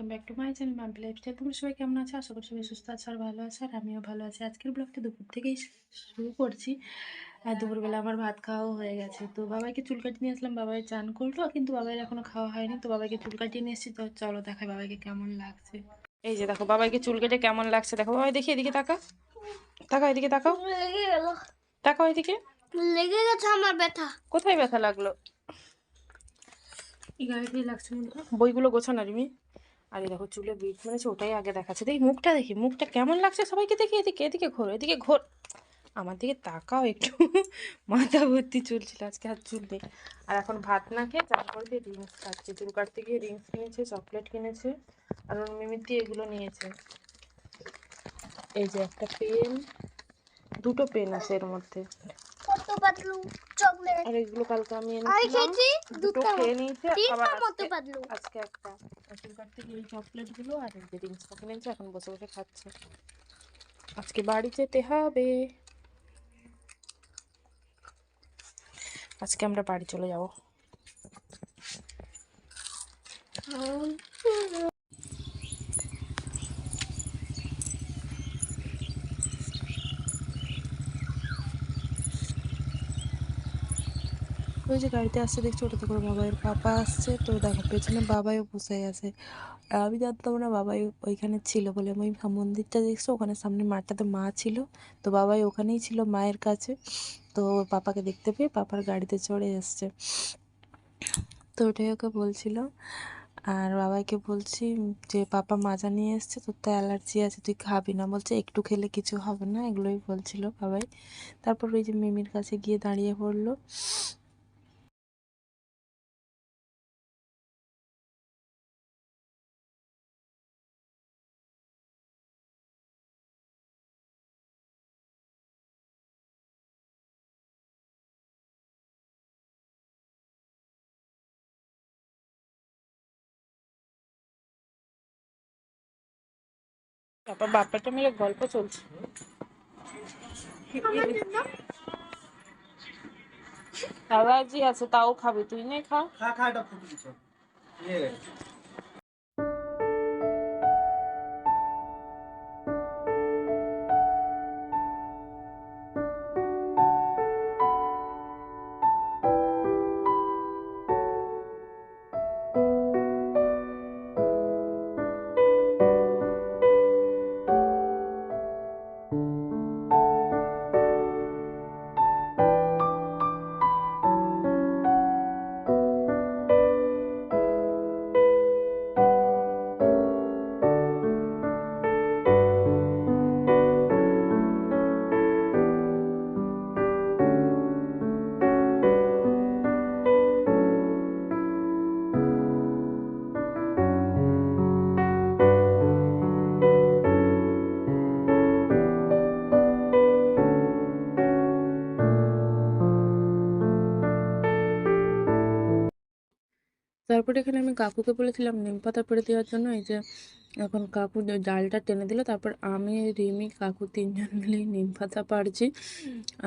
Welcome back to my channel Mampi lifestyle তোমরা সবাই কেমন আছো? আশা করি সবাই সুস্থ আছো আর ভালো আছে আর আমিও ভালো আছি। আজকের ব্লগটা দুপুর থেকেই শুরু করছি। আর দুপুরবেলা আমার ভাত খাওয়াও হয়ে গেছে। তো বাবাইকে চুল কাটিয়ে নিয়ে আসলাম বাবাই চান করল কিন্তু বাবাইয়ের এখনও খাওয়া হয়নি। তো বাবাইকে চুল কাটিয়ে নিয়ে এসেছি তো চলো দেখাই বাবাইকে কেমন লাগছে। এই যে দেখো বাবাইকে চুল কেটে কেমন লাগছে দেখো। বাবাই দেখি এদিকে তাকা তাকাও এদিকে তাকাও। লেগে গেল তাকাও এদিকে। লেগে গেছে আমার ব্যথা। কোথায় ব্যথা লাগল? এই গাড়িতেই লাগছে। বইগুলো গোছানো রিমি। আরে দেখো চুলে বিট মেরেছে, ওটাই আগে দেখাচ্ছে। দেখি, মুখটা দেখি, মুখটা কেমন লাগছে সবাইকে দেখি, এদিকে এদিকে ঘোর এদিকে ঘোর। আমার দিকে তাকাও একটু, মাথা ভর্তি চুল ছিল আজকে, আর চুল নেই। আর এখন ভাত না খেয়ে করে দিয়ে রিংস খাচ্ছে। চুল কাটতে গিয়ে রিংস কিনেছে চকলেট কিনেছে, আর ওর মিমিতি এগুলো নিয়েছে। এই যে একটা পেন দুটো পেন আছে এর মধ্যে। পাতলু চকলেট। আর এগুলো কালকে আমি আই খেয়েছি দুটো খেয়ে নিয়েছে তিনটা মতো আজকে পাতলু আজকে একটা। চুল কাটতে গিয়ে চকলেটগুলো আর এই যে রিংসটা এখন বসে বসে খাচ্ছে। আজকে বাড়ি যেতে হবে। আজকে আমরা বাড়ি চলে যাব। ওই যে গাড়িতে আসছে, দেখছি ওটাতে করে বাবাইয়ের পাপা আসছে। তো দেখো, পেছনে বাবাইও বসে আছে। আর আমি জানতাম না বাবাই ওইখানে ছিল বলে। আমি মন্দিরটা দেখছ, ওখানে সামনে মাঠটাতে মা ছিল। তো বাবাই ওখানেই ছিল মায়ের কাছে। তো পাপাকে দেখতে পেয়ে পাপার গাড়িতে চড়ে এসছে তো ওটাই ওকে বলছিল। আর বাবাইকে বলছি যে, পাপা মাজা নিয়ে এসছে, তোর তো অ্যালার্জি আছে, তুই খাবি না। বলছে, একটু খেলে কিছু হবে না? এগুলোই বলছিল বাবাই। তারপর ওই যে মিমির কাছে গিয়ে দাঁড়িয়ে পড়ল। তারপর বাপ্পাটা মিলে গল্প চলছে। অ্যালার্জি আছে তাও খাবি। তুই নে খা। খা খা তারপরে এখানে আমি কাকুকে বলেছিলাম নিম পাতা পেড়ে দেওয়ার জন্য, এই যে এখন কাকু ডালটা টেনে দিল, তারপর আমি, রিমি, কাকু তিনজন মিলেই নিম পাতা পাড়ছি।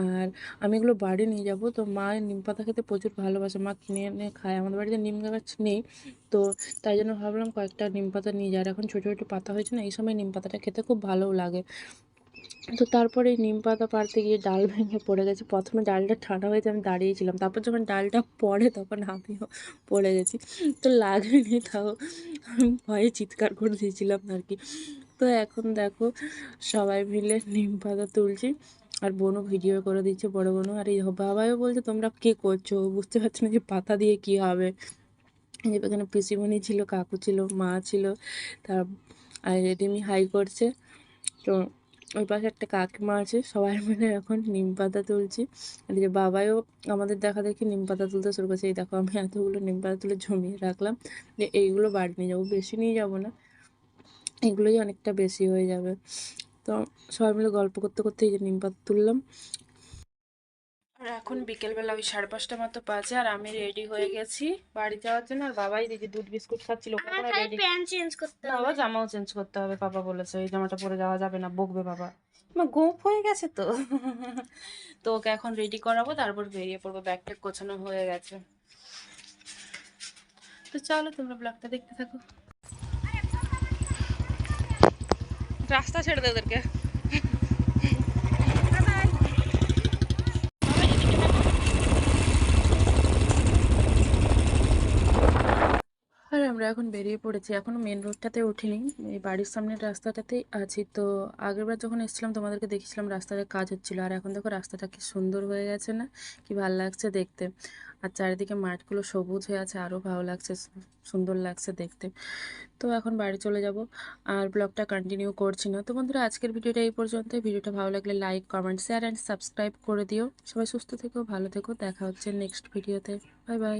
আর আমি এগুলো বাড়ি নিয়ে যাব। তো মা নিম পাতা খেতে প্রচুর ভালোবাসে। মা কিনে এনে খায়। আমাদের বাড়িতে নিম গাছ নেই। তো তাই জন্য ভাবলাম কয়েকটা নিম পাতা নিয়ে যাওয়ার এখন ছোটো ছোটো পাতা হয়েছে না, এই সময় নিম পাতাটা খেতে খুব ভালোও লাগে। তো তারপরে নিম পাতা পাড়তে গিয়ে ডাল ভেঙে পড়ে গেছে। প্রথমে ডালটা ঠান্ডা হয়েছে আমি দাঁড়িয়েছিলাম তারপর যখন ডালটা পড়ে তখন আমিও পড়ে গেছি। তো লাগেনি তাও। আমি ভয়ে চিৎকার করে দিয়েছিলাম আর কি। তো এখন দেখো, সবাই মিলে নিম পাতা তুলছি আর বোনও ভিডিও করে দিচ্ছে বড় বোনও আর এই বাবাও বলছে, তোমরা কে করছ? বুঝতে পারছ না যে পাতা দিয়ে কী হবে। এখানে পিসিমণি ছিল, কাকু ছিল, মা ছিল, তার আর রিমি হাই করছে। তো ওই পাশে একটা কাকিমা আছে, সবাই মিলে এখন নিম পাতা তুলছি। এদিকে বাবাইও আমাদের দেখা দেখি নিম পাতা তুলতে শুরু করছে। এই দেখো আমি এতগুলো নিম পাতা তুলে জমিয়ে রাখলাম, যে এইগুলো বাড়ি নিয়ে যাব, বেশি নিয়ে যাব না। এগুলোই অনেকটা বেশি হয়ে যাবে। তো সবাই মিলে গল্প করতে করতে এই যে নিম পাতা তুললাম আর এখন বিকেলবেলা ওই সাড়ে পাঁচটা মতো বাজে আর আমি রেডি হয়ে গেছি বাড়ি যাওয়ার জন্য। আর বাবাই দেখি দুধ বিস্কুট খাচ্ছিল বাবা জামাও চেঞ্জ করতে হবে বাবা বলেছে এই জামাটা পরে যাওয়া যাবে না বকবে বাবা। আমার গোপ হয়ে গেছে তো। তো ওকে এখন রেডি করাবো তারপর বেরিয়ে পড়ব ব্যাগ ট্যাগ গোছানো হয়ে গেছে। তো চলো তোমরা ব্লগটা দেখতে থাকো। রাস্তা ছেড়ে দে ওদেরকে। আমরা এখন বেরিয়ে পড়েছি। এখনও মেন রোডটাতে উঠিনি। এই বাড়ির সামনের রাস্তাটাতেই আছি। তো আগেরবার যখন এসেছিলাম, তোমাদেরকে দেখেছিলাম রাস্তাটা কাজ হচ্ছিল। আর এখন দেখো রাস্তাটা কি সুন্দর হয়ে গেছে না? কি ভালো লাগছে দেখতে। আর চারিদিকে মাঠগুলো সবুজ হয়ে আছে। আরও ভালো লাগছে সুন্দর লাগছে দেখতে। তো এখন বাড়ি চলে যাব। আর ব্লগটা কন্টিনিউ করছি না। তো বন্ধুরা, আজকের ভিডিওটা এই পর্যন্ত ভিডিওটা ভালো লাগলে like comment share and subscribe করে দিও। সবাই সুস্থ থেকো, ভালো থেকো। দেখা হচ্ছে নেক্সট ভিডিওতে বাই বাই